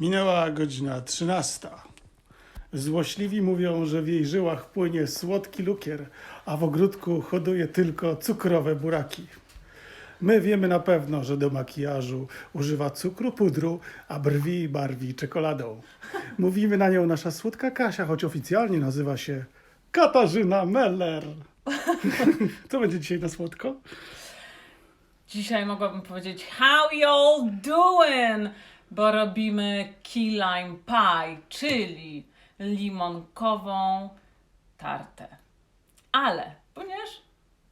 Minęła godzina 13. Złośliwi mówią, że w jej żyłach płynie słodki lukier, a w ogródku hoduje tylko cukrowe buraki. My wiemy na pewno, że do makijażu używa cukru, pudru, a brwi barwi czekoladą. Mówimy na nią nasza słodka Kasia, choć oficjalnie nazywa się Katarzyna Meller. Co będzie dzisiaj na słodko? Dzisiaj mogłabym powiedzieć How y'all doing? Bo robimy key lime pie, czyli limonkową tartę. Ale ponieważ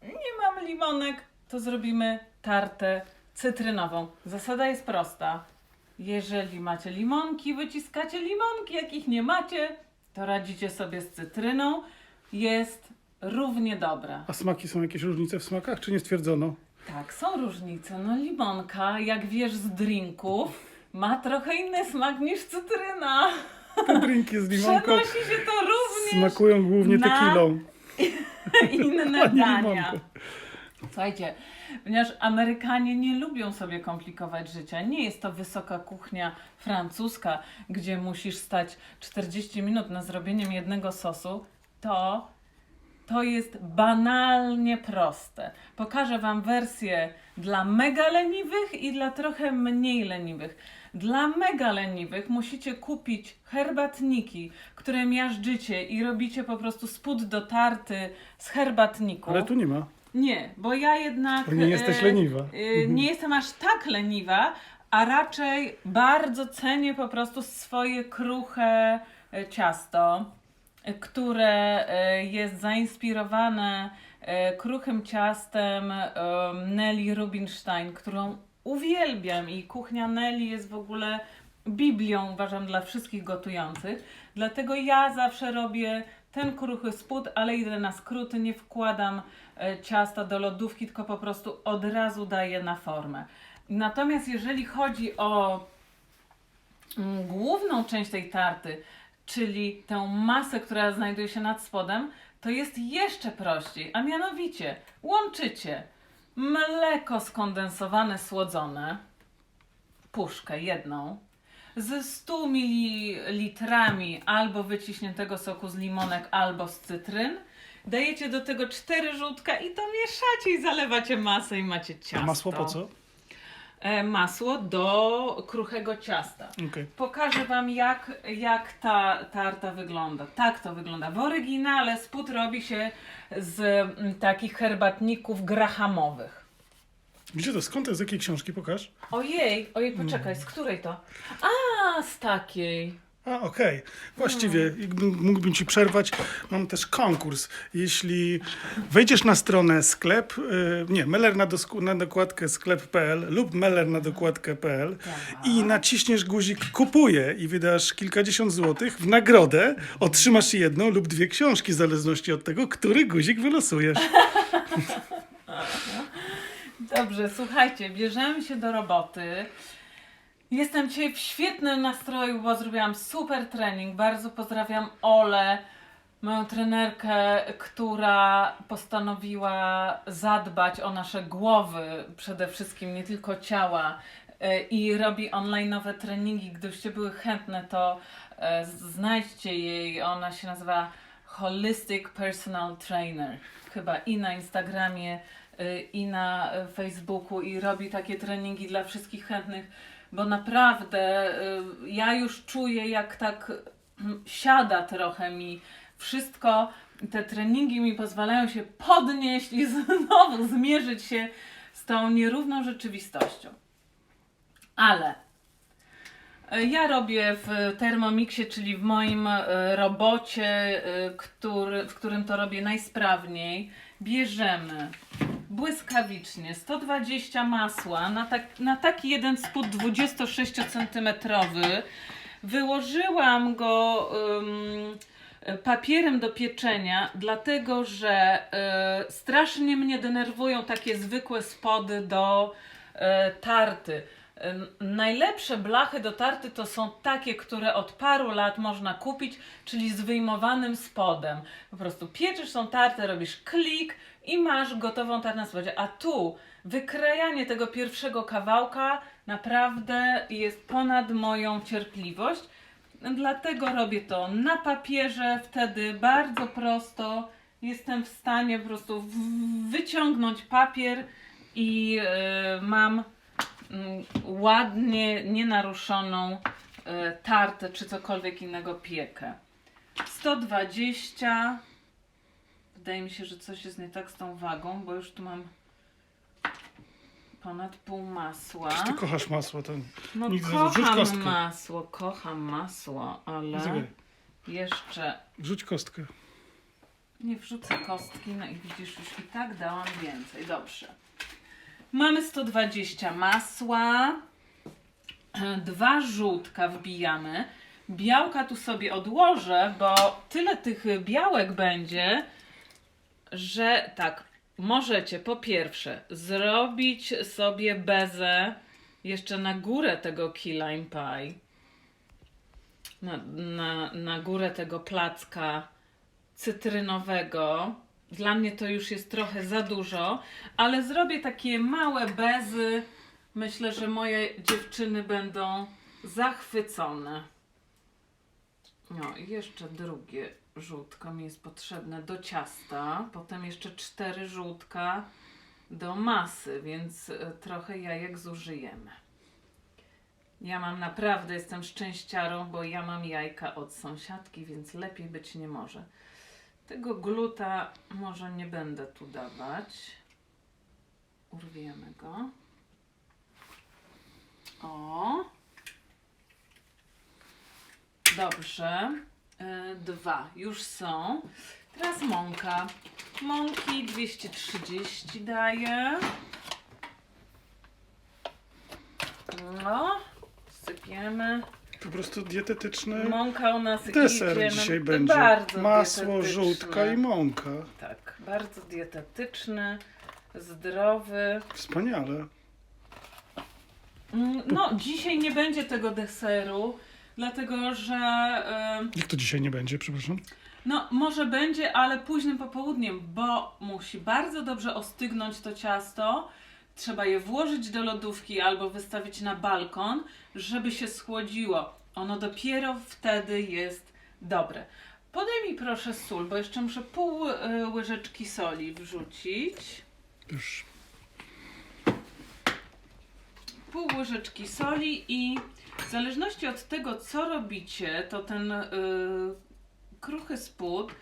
nie mamy limonek, to zrobimy tartę cytrynową. Zasada jest prosta. Jeżeli macie limonki, wyciskacie limonki. Jak ich nie macie, to radzicie sobie z cytryną. Jest równie dobra. A smaki są jakieś różnice w smakach, czy nie stwierdzono? Tak, są różnice. No limonka, jak wiesz z drinków, ma trochę inny smak niż cytryna. Te drinki z limonką Przenosi się to również smakują głównie na- tequilą, inne dania. Słuchajcie, ponieważ Amerykanie nie lubią sobie komplikować życia. Nie jest to wysoka kuchnia francuska, gdzie musisz stać 40 minut na zrobieniem jednego sosu, to to jest banalnie proste. Pokażę Wam wersję dla mega leniwych i dla trochę mniej leniwych. Dla mega leniwych musicie kupić herbatniki, które miażdżycie i robicie po prostu spód do tarty z herbatniku. Ale tu nie ma. Nie, bo ja jednak. Bo nie jesteś e, leniwa. e, nie jestem aż tak leniwa, a raczej bardzo cenię po prostu swoje kruche e, ciasto, które jest zainspirowane kruchym ciastem em, Nelly Rubinstein, którą uwielbiam i kuchnia Nelly jest w ogóle Biblią, uważam, dla wszystkich gotujących. Dlatego ja zawsze robię ten kruchy spód, ale idę na skróty, nie wkładam e, ciasta do lodówki, tylko po prostu od razu daję na formę. Natomiast jeżeli chodzi o mm, główną część tej tarty, czyli tę masę, która znajduje się nad spodem, to jest jeszcze prościej, a mianowicie łączycie mleko skondensowane, słodzone, puszkę jedną, ze 100 ml albo wyciśniętego soku z limonek, albo z cytryn. Dajecie do tego cztery żółtka i to mieszacie i zalewacie masę i macie A ciasto. masło po co? E, masło do kruchego ciasta. Okej. Pokażę Wam, jak, jak ta tarta wygląda. Tak to wygląda. W oryginale spód robi się z mm, takich herbatników grahamowych. Gdzie to? Skąd to? Z jakiej książki? Pokaż. Ojej, ojej, poczekaj, z której to? A, z takiej. A, okej. Właściwie, jakbym mógłbym Ci przerwać, mam też konkurs. Jeśli wejdziesz na stronę sklep, y, nie, meller na, dosku, na dokładkę sklep.pl lub meller na dokładkę.pl i naciśniesz guzik kupuję i wydasz kilkadziesiąt złotych, w nagrodę otrzymasz jedną lub dwie książki, w zależności od tego, który guzik wylosujesz. Dobrze, słuchajcie, bierzemy się do roboty. Jestem dzisiaj w świetnym nastroju, bo zrobiłam super trening. Bardzo pozdrawiam Olę, moją trenerkę, która postanowiła zadbać o nasze głowy, przede wszystkim nie tylko ciała. e, I robi online'owe treningi. Gdybyście były chętne, to e, znajdźcie jej. Ona się nazywa Holistic Personal Trainer. Chyba i na Instagramie, y, i na Facebooku i robi takie treningi dla wszystkich chętnych, bo naprawdę y, ja już czuję, jak tak mm, siada trochę mi wszystko. Te treningi mi pozwalają się podnieść i znowu zmierzyć się z tą nierówną rzeczywistością. Ale E, ja robię w Thermomixie, czyli w moim e, robocie, który, w którym to robię najsprawniej. Bierzemy błyskawicznie 120 masła na, tak, na taki jeden spód 26 cm. Wyłożyłam go papierem do pieczenia, dlatego że y, strasznie mnie denerwują takie zwykłe spody do y, tarty. Najlepsze blachy do tarty to są takie, które od paru lat można kupić, czyli z wyjmowanym spodem. Po prostu pieczysz tą tartę, robisz klik, i masz gotową tartę na spodzie. A tu wykrajanie tego pierwszego kawałka naprawdę jest ponad moją cierpliwość. Dlatego robię to na papierze, wtedy bardzo prosto jestem w stanie po prostu wyciągnąć papier i e, mam ładnie, nienaruszoną e, tartę czy cokolwiek innego piekę. 120. Wydaje mi się, że coś jest nie tak z tą wagą, bo już tu mam ponad pół masła. Ty kochasz masło? Ten... No Nigdy kocham masło, kocham masło, ale jeszcze Rzuć kostkę. nie wrzucę kostki, no i widzisz, już i tak dałam więcej. Dobrze. Mamy 120 masła, dwa żółtka wbijamy. Białka tu sobie odłożę, bo tyle tych białek będzie, że tak, możecie po pierwsze zrobić sobie bezę jeszcze na górę tego key lime pie. Na, na, na górę tego placka cytrynowego. Dla mnie to już jest trochę za dużo, ale zrobię takie małe bezy. Myślę, że moje dziewczyny będą zachwycone. No i jeszcze drugie żółtko mi jest potrzebne do ciasta. Potem jeszcze cztery żółtka do masy, więc e, trochę jajek zużyjemy. Ja mam naprawdę, jestem szczęściarą, bo ja mam jajka od sąsiadki, więc lepiej być nie może. Tego gluta może nie będę tu dawać. Urwiemy go. O. Dobrze. E, Dwa już są. Teraz mąka. Mąki 230 daję. No. Sypiemy. Po prostu dietetyczny Mąka u nas deser idzie. dzisiaj no, będzie. Bardzo Masło, dietetyczny. żółtka i mąka. Tak, bardzo dietetyczny, zdrowy. Wspaniale. Mm, No, dzisiaj nie będzie tego deseru, dlatego że. em, Jak to dzisiaj nie będzie, przepraszam? No, może będzie, ale późnym popołudniem, bo musi bardzo dobrze ostygnąć to ciasto. Trzeba je włożyć do lodówki albo wystawić na balkon, żeby się schłodziło. Ono dopiero wtedy jest dobre. Podaj mi proszę sól, bo jeszcze muszę pół y, łyżeczki soli wrzucić. Już. Pół łyżeczki soli i w zależności od tego, co robicie, to ten y, kruchy spód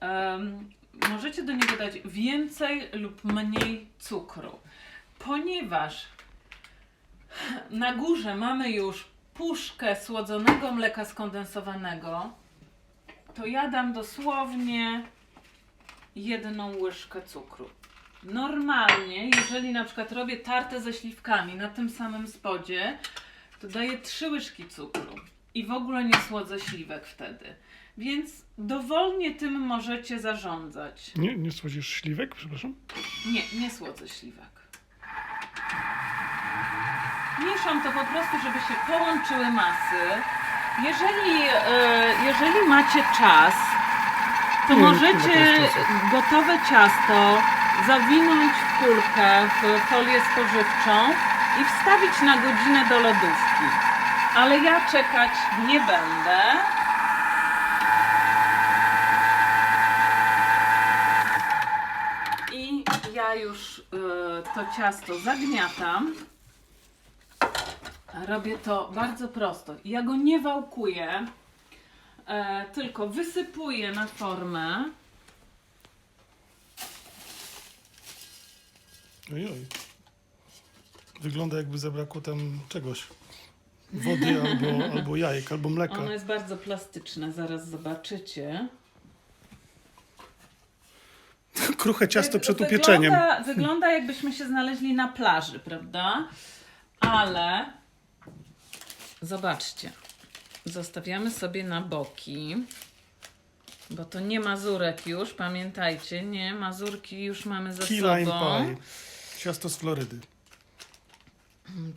em, możecie do niego dać więcej lub mniej cukru. Ponieważ na górze mamy już puszkę słodzonego mleka skondensowanego, to ja dam dosłownie jedną łyżkę cukru. Normalnie, jeżeli na przykład robię tartę ze śliwkami na tym samym spodzie, to daję trzy łyżki cukru i w ogóle nie słodzę śliwek wtedy. Więc dowolnie tym możecie zarządzać. Nie, nie słodzisz śliwek, przepraszam? Nie, nie słodzę śliwek. Mieszam to po prostu, żeby się połączyły masy. Jeżeli, e, jeżeli macie czas, to możecie gotowe ciasto zawinąć w kulkę, w folię spożywczą i wstawić na godzinę do lodówki. Ale ja czekać nie będę. I ja już y, to ciasto zagniatam. Robię to bardzo prosto. Ja go nie wałkuję, e, tylko wysypuję na formę. Ojoj. Wygląda jakby zabrakło tam czegoś. Wody albo, albo jajek, albo mleka. Ono jest bardzo plastyczne, zaraz zobaczycie. Kruche ciasto Wy- przed upieczeniem. Wygląda, wygląda jakbyśmy się znaleźli na plaży, prawda? Ale zobaczcie. Zostawiamy sobie na boki. Bo to nie mazurek już, pamiętajcie, nie, mazurki już mamy ze Key lime sobą. pie. Ciasto z Florydy.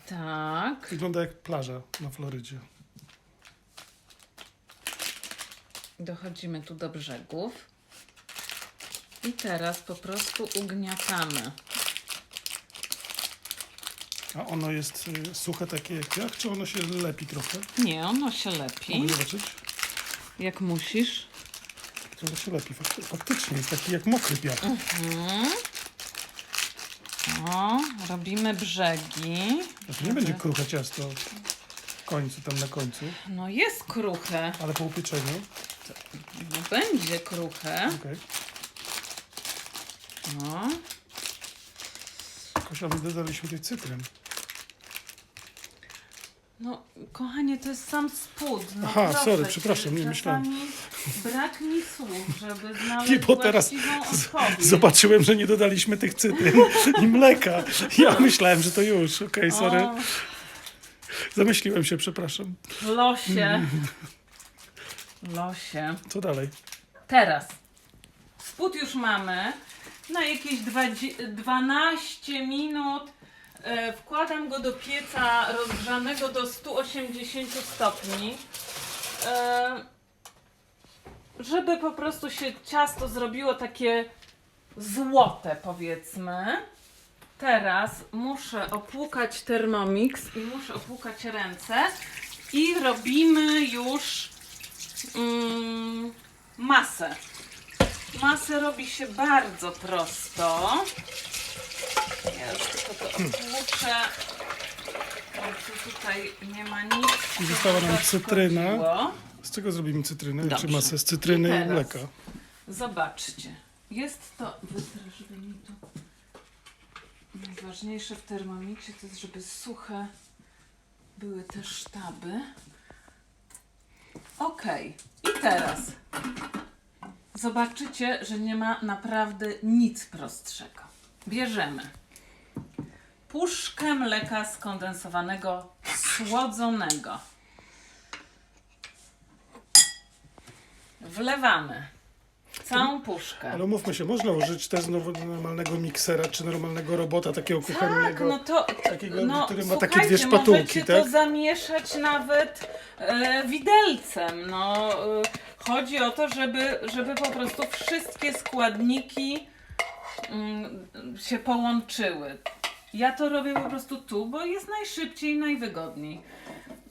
Tak. Wygląda jak plaża na Florydzie. Dochodzimy tu do brzegów. I teraz po prostu ugniatamy. A ono jest y, suche takie jak piach, czy ono się lepi trochę? Nie, ono się lepi. Mogę zobaczyć? Jak musisz. Trochę się lepi. Fakty- Faktycznie jest taki jak mokry piach. Mhm. O, robimy brzegi. A to nie będzie kruche ciasto w końcu, tam na końcu, No jest kruche. ale po upieczeniu. No będzie kruche. Okej. No. Kosiowi dodaliśmy tej cytryn. No, kochanie, to jest sam spód. No, Aha, proszę sorry, cię, przepraszam, nie myślałem. czasami Brak mi słów, żeby znaleźć Nie, bo teraz z- odpowiedź. Zobaczyłem, że nie dodaliśmy tych cytryn i mleka. Ja myślałem, że to już. Okej, sorry. O, Zamyśliłem się, przepraszam. losie. Losie. Co dalej? Teraz. Spód już mamy. Na jakieś dwadzie- 12 minut e, wkładam go do pieca rozgrzanego do 180 stopni. E, żeby po prostu się ciasto zrobiło takie złote, powiedzmy. Teraz muszę opłukać Thermomix i muszę opłukać ręce i robimy już mm, masę. Masę robi się bardzo prosto. Ja już tylko to opłuczę. O, tu tutaj nie ma nic. co Została nam cytryna. Z czego zrobimy cytrynę? Dobrze. Czy masę z cytryny I i mleka? Zobaczcie. Jest to. Żeby mi tu. Najważniejsze w termomiksie to jest, żeby suche były te sztaby. Ok. I teraz zobaczycie, że nie ma naprawdę nic prostszego. Bierzemy puszkę mleka skondensowanego słodzonego. Wlewamy całą puszkę. Ale umówmy się, można użyć też znowu normalnego miksera, czy normalnego robota takiego Tak, kuchennego. no to, takiego, no, który ma takie słuchajcie, dwie szpatułki, możecie tak? to zamieszać nawet e, widelcem, no. E, chodzi o to, żeby, żeby po prostu wszystkie składniki mm, się połączyły. Ja to robię po prostu tu, bo jest najszybciej i najwygodniej.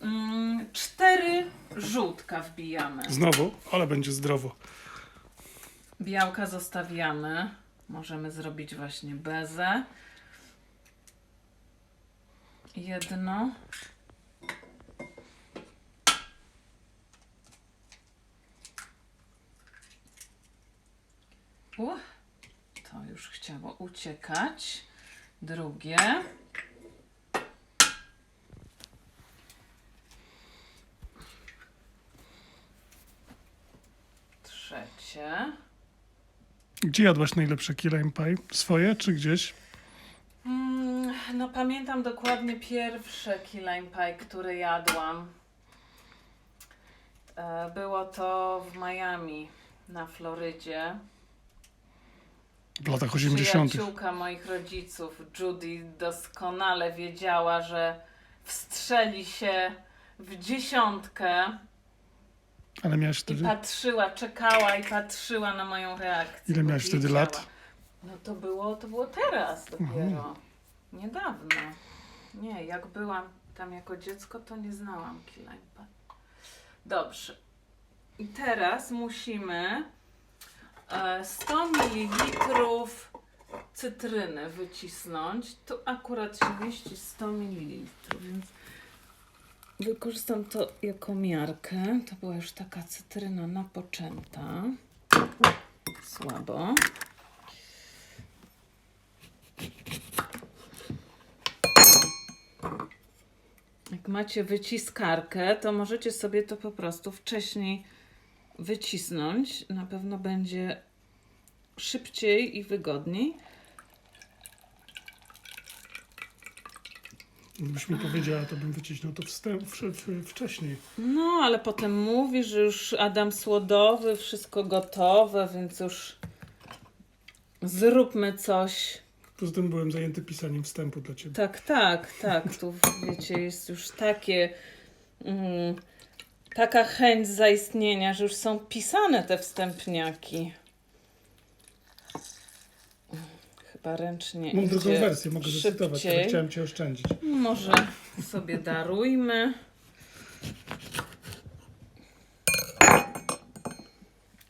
Mm, cztery żółtka wbijamy. Znowu, ale będzie zdrowo. Białka zostawiamy. Możemy zrobić właśnie bezę. Jedno. Uch, to już chciało uciekać. Drugie. Trzecie. Gdzie jadłaś najlepsze key lime pie? Swoje czy gdzieś? Mm, no pamiętam dokładnie pierwsze key lime pie, które jadłam. E, Było to w Miami, na Florydzie. W latach 80. Przyjaciółka moich rodziców, Judy, doskonale wiedziała, że wstrzeli się w dziesiątkę Ale miałaś i wtedy... patrzyła, czekała i patrzyła na moją reakcję. Ile bo miałaś wtedy wiedziała. lat? No to było, to było teraz dopiero. Niedawno. Nie, jak byłam tam jako dziecko, to nie znałam kilajpa. Dobrze. I teraz musimy e, 100 ml cytryny wycisnąć. Tu akurat się mieści 100 ml, wykorzystam to jako miarkę. To była już taka cytryna napoczęta. Słabo. Jak macie wyciskarkę, to możecie sobie to po prostu wcześniej wycisnąć. Na pewno będzie szybciej i wygodniej. Gdybyś mi powiedziała, to bym wycisnął to wstęp, wcześniej. No, ale potem mówisz, że już Adam słodowy, wszystko gotowe, więc już zróbmy coś. Poza tym byłem zajęty pisaniem wstępu dla ciebie. Tak, tak, tak. Tu wiecie, jest już takie. Mm, taka chęć zaistnienia, że już są pisane te wstępniaki. Chyba ręcznie Mam drugą wersję, mogę zacytować, ale chciałem cię oszczędzić. Może sobie darujmy.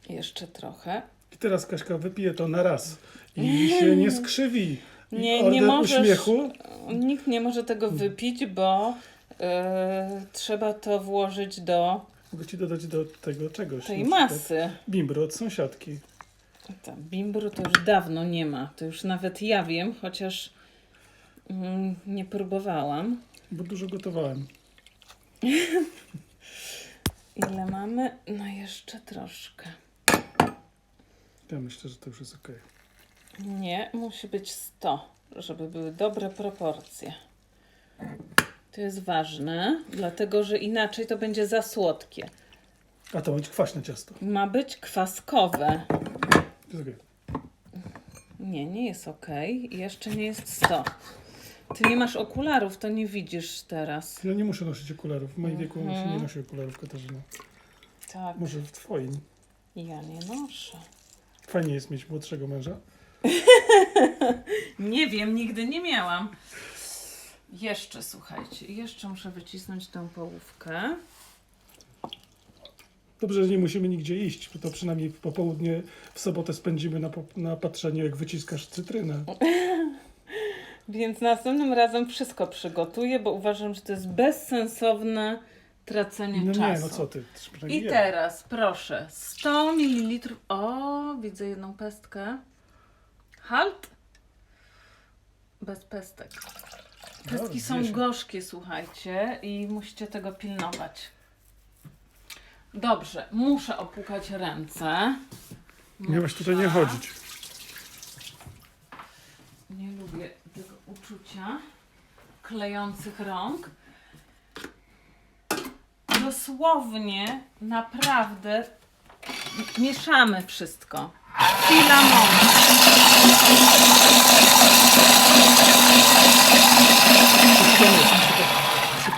Jeszcze trochę. I teraz Kaśka wypije to na raz. I się nie skrzywi. I Nie, order nie możesz. uśmiechu. Nikt nie może tego wypić, bo e, trzeba to włożyć do Mogę ci dodać do tego czegoś. tej na przykład masy. Bimbro od sąsiadki. Tam bimbru to już dawno nie ma. To już nawet ja wiem, chociaż mm, nie próbowałam. Bo dużo gotowałem. Ile mamy? No jeszcze troszkę. Ja myślę, że to już jest okej. Nie, musi być 100, żeby były dobre proporcje. To jest ważne, dlatego że inaczej to będzie za słodkie. A to ma być kwaśne ciasto. Ma być kwaskowe. Jest okej. Nie, nie jest ok. Jeszcze nie jest 100. Ty nie masz okularów, to nie widzisz teraz. Ja nie muszę nosić okularów. W moim wieku Mhm. się nie nosi okularów, Katarzyna. Tak, Może w twoim. ja nie noszę. Fajnie jest mieć młodszego męża. Nie wiem, nigdy nie miałam. Jeszcze, słuchajcie, jeszcze muszę wycisnąć tą połówkę. Dobrze, że nie musimy nigdzie iść, bo to przynajmniej popołudnie w sobotę spędzimy na, na patrzeniu, jak wyciskasz cytrynę. Więc następnym razem wszystko przygotuję, bo uważam, że to jest bezsensowne tracenie No czasu. nie, no co ty. I teraz proszę, 100 ml. O, widzę jedną pestkę. Halt. Bez pestek. Pestki są bierz. gorzkie, słuchajcie, i musicie tego pilnować. Dobrze, muszę opłukać ręce. Miałaś tutaj nie chodzić. Nie lubię tego uczucia klejących rąk. Dosłownie, naprawdę mieszamy wszystko. Chwila moment.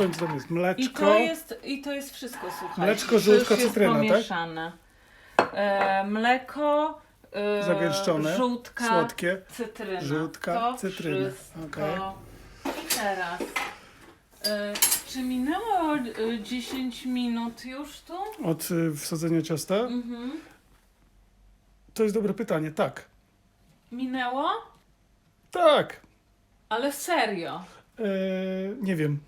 Jest? Co tam jest? I Mleczko. to jest, I to jest wszystko, słuchajcie. Mleczko, To już żółtko, jest cytryna, tak? pomieszane. E, mleko, e, Zagęszczone, żółtka, Słodkie. cytryna. Żółtka, to cytryna. Wszystko. Okej. I teraz. E, czy minęło e, 10 minut już tu? Od y, wsadzenia ciasta? Mhm. To jest dobre pytanie. Tak. Minęło? Tak. Ale serio. E, nie wiem.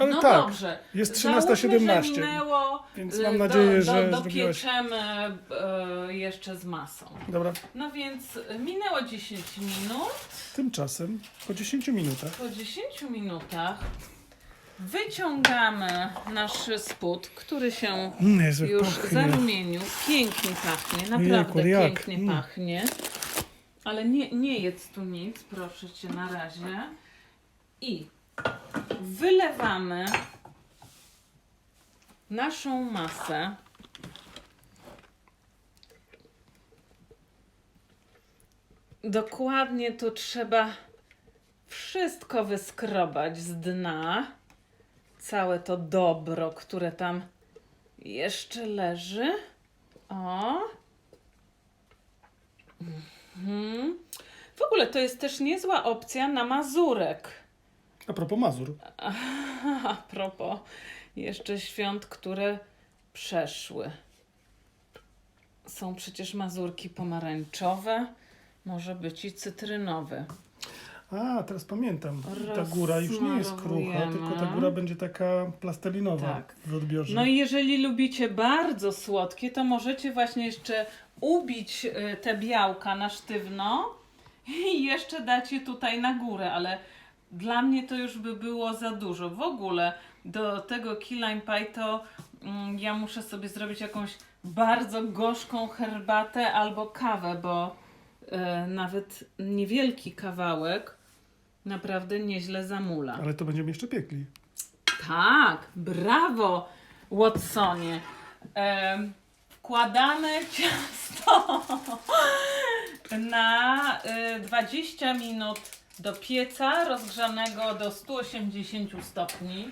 Ale no tak. dobrze. Jest Załóżmy, że 13:17. minęło. Więc e, mam nadzieję, do, że do, zrobiłaś. Dopieczemy e, jeszcze z masą. Dobra. No więc minęło 10 minut. Tymczasem po 10 minutach. Po 10 minutach wyciągamy nasz spód, który się Mm, już pachnie. zarumienił. Pięknie pachnie, naprawdę Jejku, jak? pięknie Mm. pachnie. Ale nie, nie jedz tu nic, proszę cię na razie. I wylewamy naszą masę. Dokładnie tu trzeba wszystko wyskrobać z dna. Całe to dobro, które tam jeszcze leży. O. Mhm. W ogóle to jest też niezła opcja na mazurek. A propos Mazur. A propos jeszcze świąt, które przeszły. Są przecież mazurki pomarańczowe, może być i cytrynowy. A, teraz pamiętam. Ta góra już nie jest krucha, tylko ta góra będzie taka plastelinowa Tak. w odbiorze. No i jeżeli lubicie bardzo słodkie, to możecie właśnie jeszcze ubić y, te białka na sztywno i jeszcze dać je tutaj na górę, ale dla mnie to już by było za dużo. W ogóle do tego key lime pie to mm, ja muszę sobie zrobić jakąś bardzo gorzką herbatę albo kawę, bo y, nawet niewielki kawałek naprawdę nieźle zamula. Ale to będziemy jeszcze piekli. Tak, brawo, Watsonie. Em, wkładamy ciasto na y, 20 minut do pieca rozgrzanego do 180 stopni.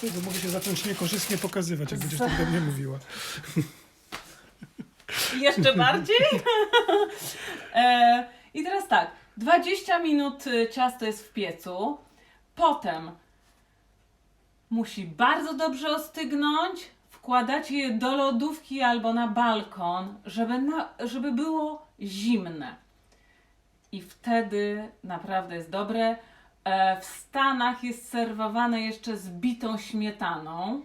To mogę się zacząć niekorzystnie pokazywać, jak będziesz tak do mnie mówiła. Jeszcze bardziej? E, I teraz tak, 20 minut y, ciasto jest w piecu, potem musi bardzo dobrze ostygnąć, wkładacie je do lodówki albo na balkon, żeby, na, żeby było zimne. I wtedy naprawdę jest dobre. E, w Stanach jest serwowane jeszcze z bitą śmietaną.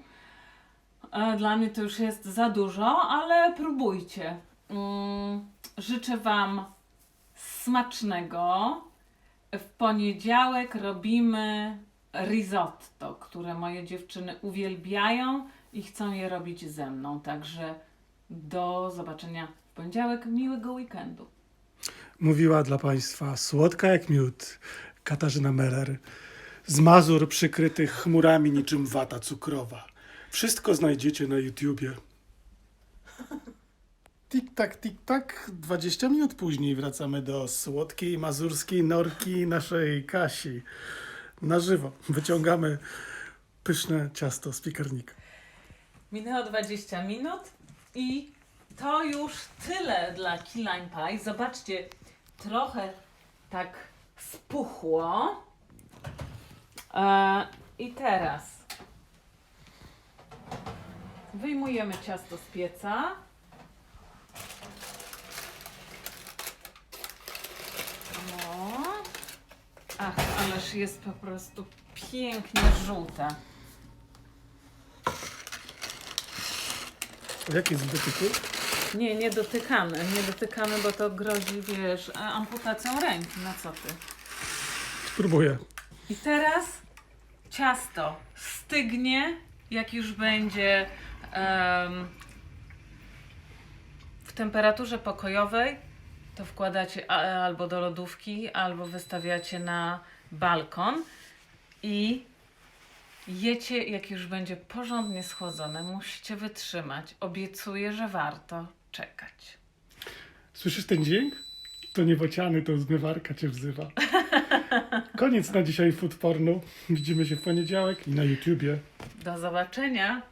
E, Dla mnie to już jest za dużo, ale próbujcie. Mm, Życzę Wam smacznego. W poniedziałek robimy risotto, które moje dziewczyny uwielbiają i chcą je robić ze mną. Także do zobaczenia w poniedziałek. Miłego weekendu. Mówiła dla Państwa słodka jak miód Katarzyna Meller. Z Mazur przykrytych chmurami niczym wata cukrowa. Wszystko znajdziecie na YouTubie. Tik-tak, tik-tak. 20 minut później wracamy do słodkiej mazurskiej norki naszej Kasi. Na żywo wyciągamy pyszne ciasto z piekarnika. Minęło 20 minut i to już tyle dla key lime pie. Zobaczcie, trochę tak spuchło. E, I teraz wyjmujemy ciasto z pieca. No. Ach, ależ jest po prostu pięknie żółte. Jak jest w dotyku? Nie, nie dotykamy, nie dotykamy, bo to grozi, wiesz, amputacją ręki, no co ty. Spróbuję. I teraz ciasto stygnie, jak już będzie em, w temperaturze pokojowej, to wkładacie a- albo do lodówki, albo wystawiacie na balkon i jecie, jak już będzie porządnie schłodzone. Musicie wytrzymać. Obiecuję, że warto czekać. Słyszysz ten dźwięk? To nie bociany, to zmywarka cię wzywa. Koniec na dzisiaj food pornu. Widzimy się w poniedziałek i na YouTubie. Do zobaczenia!